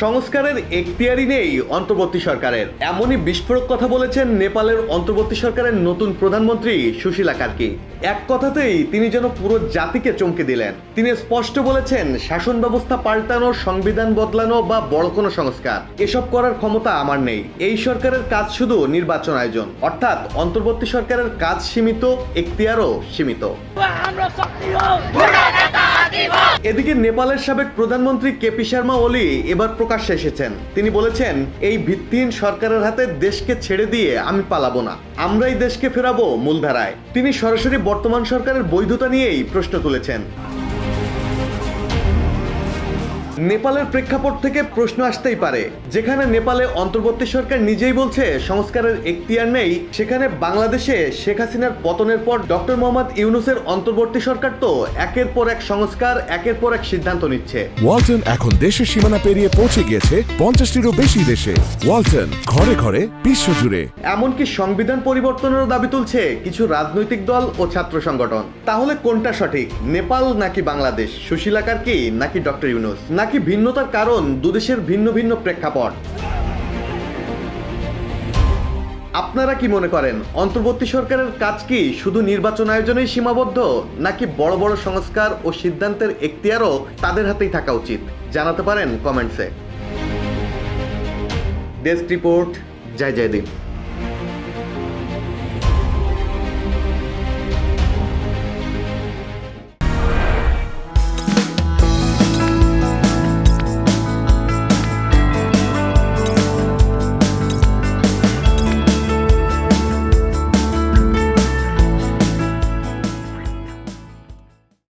সংস্কারের এখতিয়ারই নেই অন্তর্বর্তী সরকারের। এমনই বিস্ফোরক কথা বলেছেন নেপালের অন্তর্বর্তী সরকারের নতুন প্রধানমন্ত্রী সুশীলা কার্কি। এক কথাতেই তিনি যেন পুরো জাতিকে চমকে দিলেন। তিনি স্পষ্ট বলেছেন, শাসন ব্যবস্থা পাল্টানো, সংবিধান বদলানো বা বড় কোনো সংস্কার, এসব করার ক্ষমতা আমার নেই। এই সরকারের কাজ শুধু নির্বাচন আয়োজন, অর্থাৎ অন্তর্বর্তী সরকারের কাজ সীমিত, এখতিয়ারও সীমিত। এদিকে নেপালের সাবেক প্রধানমন্ত্রী কেপি শর্মা ওলি এবার প্রকাশ্যে এসেছেন। তিনি বলেছেন, এই ভিত্তিহীন সরকারের হাতে দেশকে ছেড়ে দিয়ে আমি পালাবো না। আমরাই দেশকে ফেরাবো মূলধারায়। তিনি সরাসরি বর্তমান সরকারের বৈধতা নিয়েই প্রশ্ন তুলেছেন। নেপালের প্রেক্ষাপট থেকে প্রশ্ন আসতেই পারে। যেখানে নেপালে অন্তর্বর্তী সরকার নিজেই বলছে সংস্কারের এখতিয়ার নেই। সেখানে বাংলাদেশে শেখ হাসিনার পতনের পর ডক্টর মোহাম্মদ ইউনুসের অন্তর্বর্তী সরকার তো একের পর এক সংস্কার একের পর এক সিদ্ধান্ত নিচ্ছে। ওয়ালটন এখন দেশের সীমানা পেরিয়ে পৌঁছে গিয়েছে পঞ্চাশটিরও বেশি দেশে। ওয়ালটন ঘরে ঘরে বিশ্বজুড়ে। এমনকি সংবিধান পরিবর্তনেরও দাবি তুলছে কিছু রাজনৈতিক দল ও ছাত্র সংগঠন। তাহলে কোনটা সঠিক নেপাল নাকি বাংলাদেশ? সুশীলাকার কি নাকি ডক্টর ইউনুস? নাকি ভিন্নতার কারণ দুদেশের ভিন্ন ভিন্ন প্রেক্ষাপট? আপনারা কি মনে করেন, অন্তর্বর্তী সরকারের কাজ কি শুধু নির্বাচন আয়োজনেই সীমাবদ্ধ, নাকি বড় বড় সংস্কার ও সিদ্ধান্তের এখতিয়ারও তাদের হাতেই থাকা উচিত? জানাতে পারেন কমেন্টসে। ডেস্ক রিপোর্ট, জয় জয়দীপ